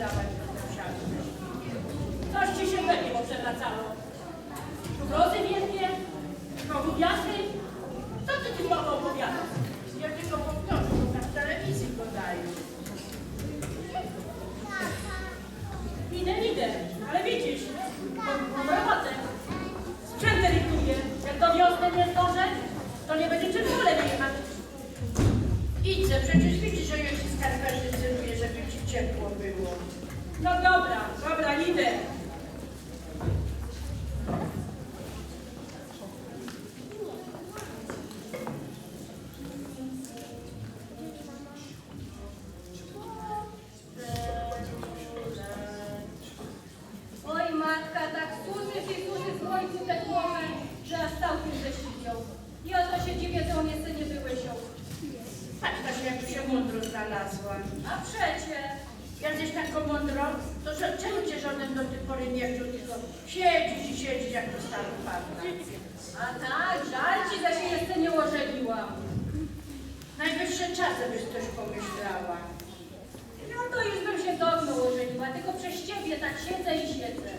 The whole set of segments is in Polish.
dawać do sąsiadów? Coś ci się będzie poprzewracało. Grozy wielkie, pogubiasy. Co ty tym mogą opowiadać? Ja tylko powtórzę, bo w telewizji go dają. Idę, idę, ale widzisz, mam robotę. Sprzęt rykuję. Jak do wiosny nie zdążę, to nie będzie czym w wyjechać. Idźcie, przecież widzisz, że już ci skarperzy celuje, żeby ci ciepło było. No dobra, dobra, idę. Oj matka, tak susy się susy słońcu te głowy, że aż całkiem ześciwią. I o to się dziwię, że nie wyłysiał. Patrz, ta się jak tu się mądro znalazła. A przecie, Jak jesteś taką mądrą, to że, czemu cię żaden do tej pory nie chciał, tylko siedzisz i siedzisz jak to stary panna. a tak, żal ci, że się jeszcze nie ożeniłam. Najwyższe czasy byś coś pomyślała. No to już bym się dawno ożeniła, tylko przez ciebie tak siedzę i siedzę.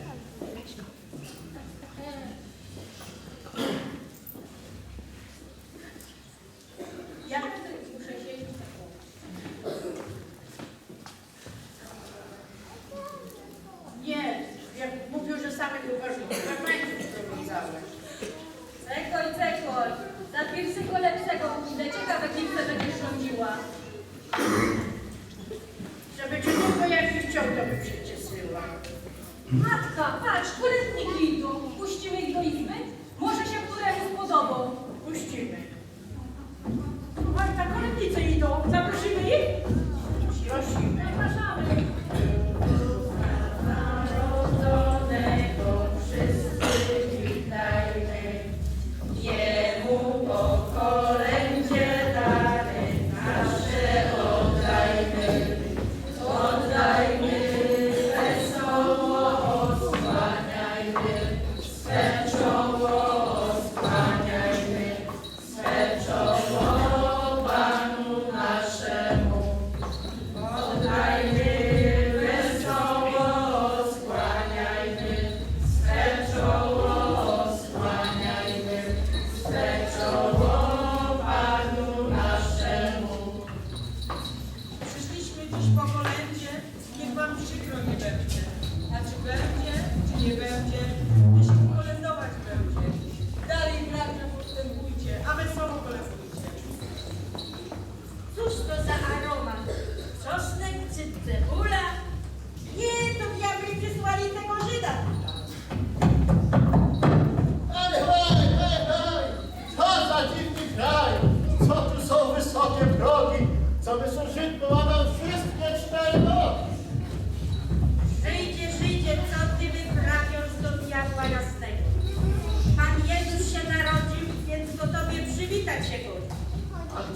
Puścimy.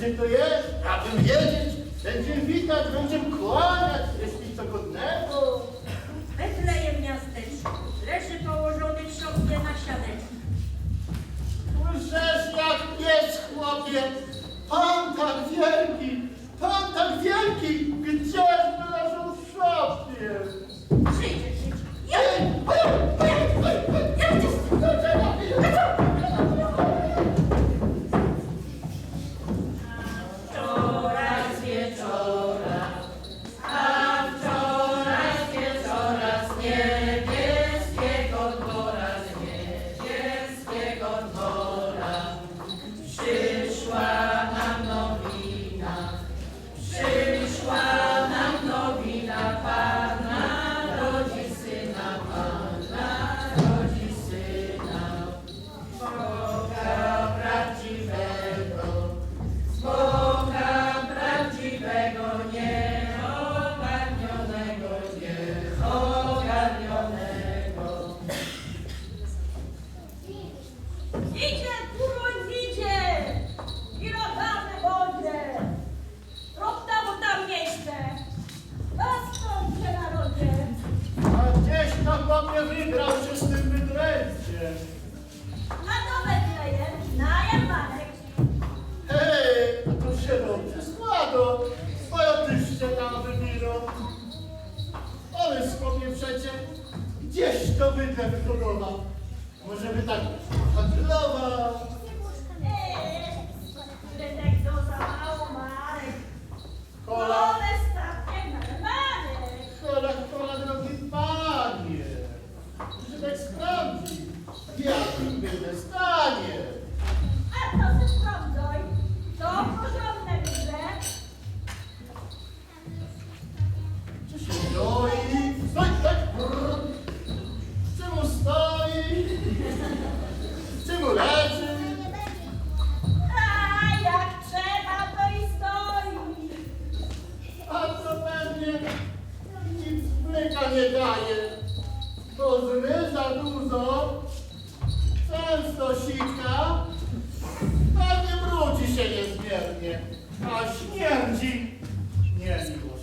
Gdzie to jest? Abym wiedzieć, będziemy witać, będziemy kłaniać, jeśli co godnego. Betlejem miasteczku, leży położony w szopie na sianeczku. Łżesz jak pies, chłopie! Pan tak wielki! Lord. pytanie. Handlowa. Kola. Kola, kola, drogi panie. Żeby tak sprawdzić, w jakim będę stanie. często sika, a nie brudzi się niezmiernie, a śmierdzi niemiło.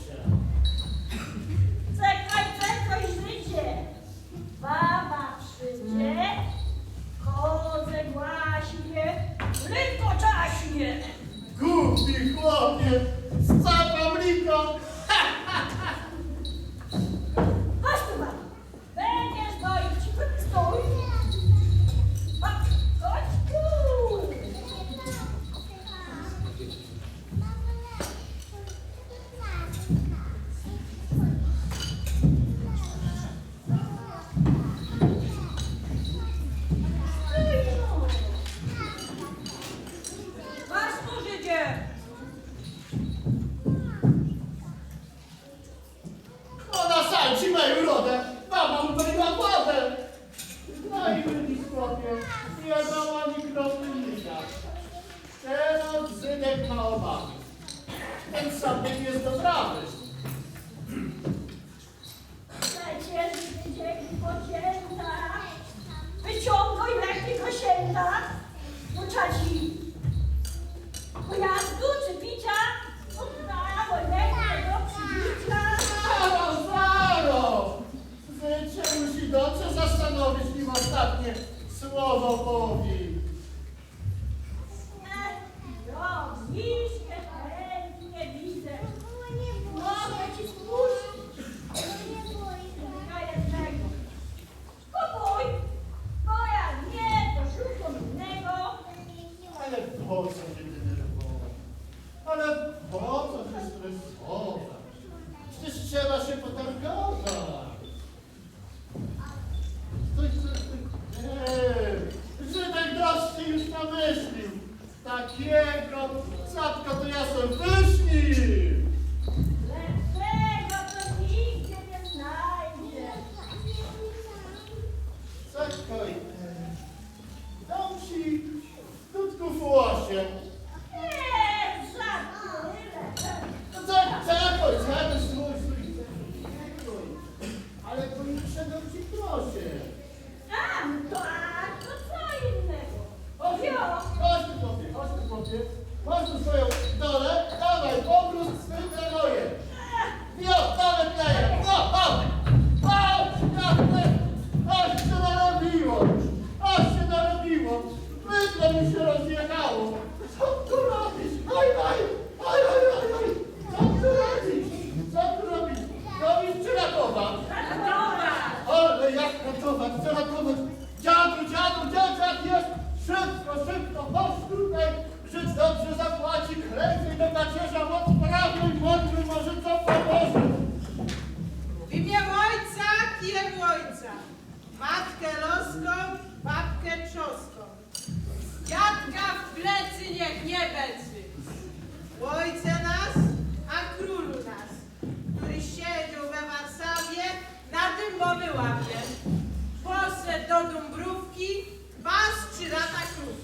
i chłopie nie dała mi kroplnika. Teraz Żydek ma obawy. Ten sam jest dobrawy. local podchodź. Dziadu, dziadu, dzieciak jest! Szybko, szybko, chodź tutaj! Żyd dobrze zapłaci, klęknij do pacierza, odprawy, modły, może co pomoże. W imię ojca, kijem ojca, matkę loską, babkę trzoską. Dziadka w plecy niech nie becy. Ojce lata krów.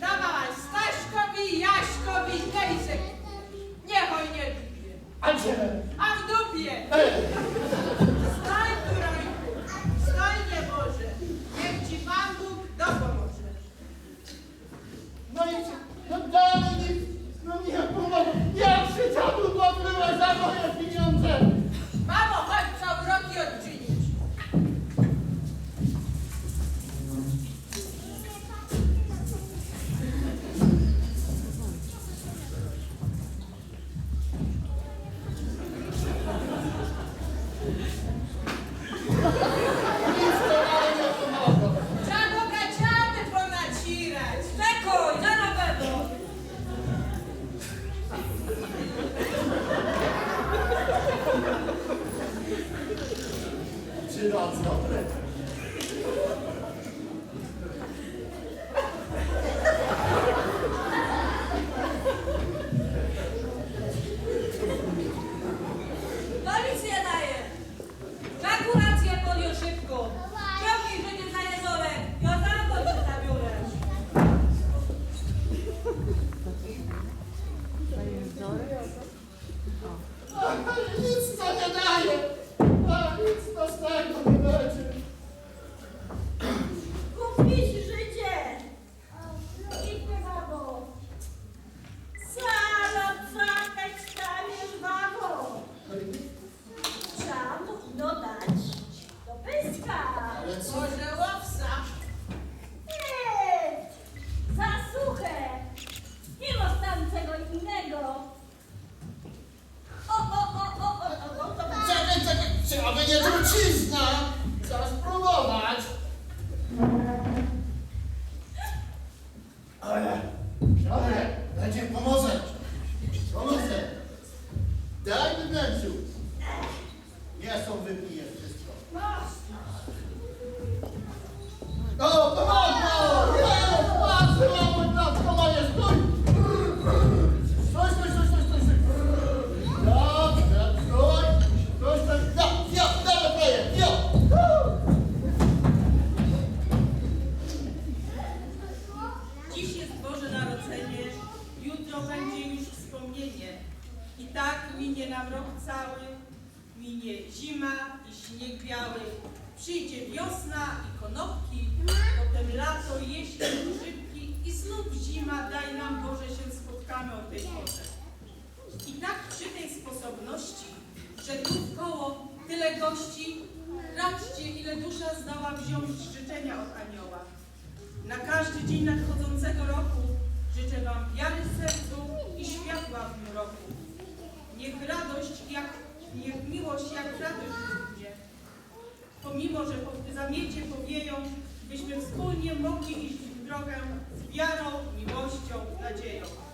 Dawała Staśkowi, Jaśkowi, Tejzek. Niechaj nie dupie. A gdzie? A w dupie. Ej. Patrzcie, ile dusza zdała wziąć życzenia od anioła. Na każdy dzień nadchodzącego roku życzę Wam wiary w sercu i światła w tym roku. Niech radość, jak, niech miłość, jak radość ludzie. Pomimo, że zamiecie powieją, byśmy wspólnie mogli iść w drogę z wiarą, miłością, nadzieją.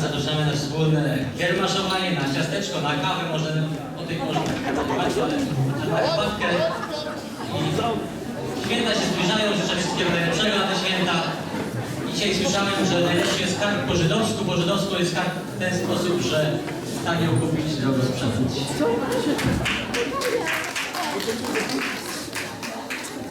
zapraszamy na wspólne kiermaszowanie, na ciasteczko, na kawę, może o tych można porozmawiać, ale na herbatkę. Święta się zbliżają, życzę wszystkiego najlepszego na te święta. Dzisiaj słyszałem, że najlepszy jest skarb po żydowsku, bo żydowsko jest skarb w ten sposób, że tanio kupić, drogo sprzedać.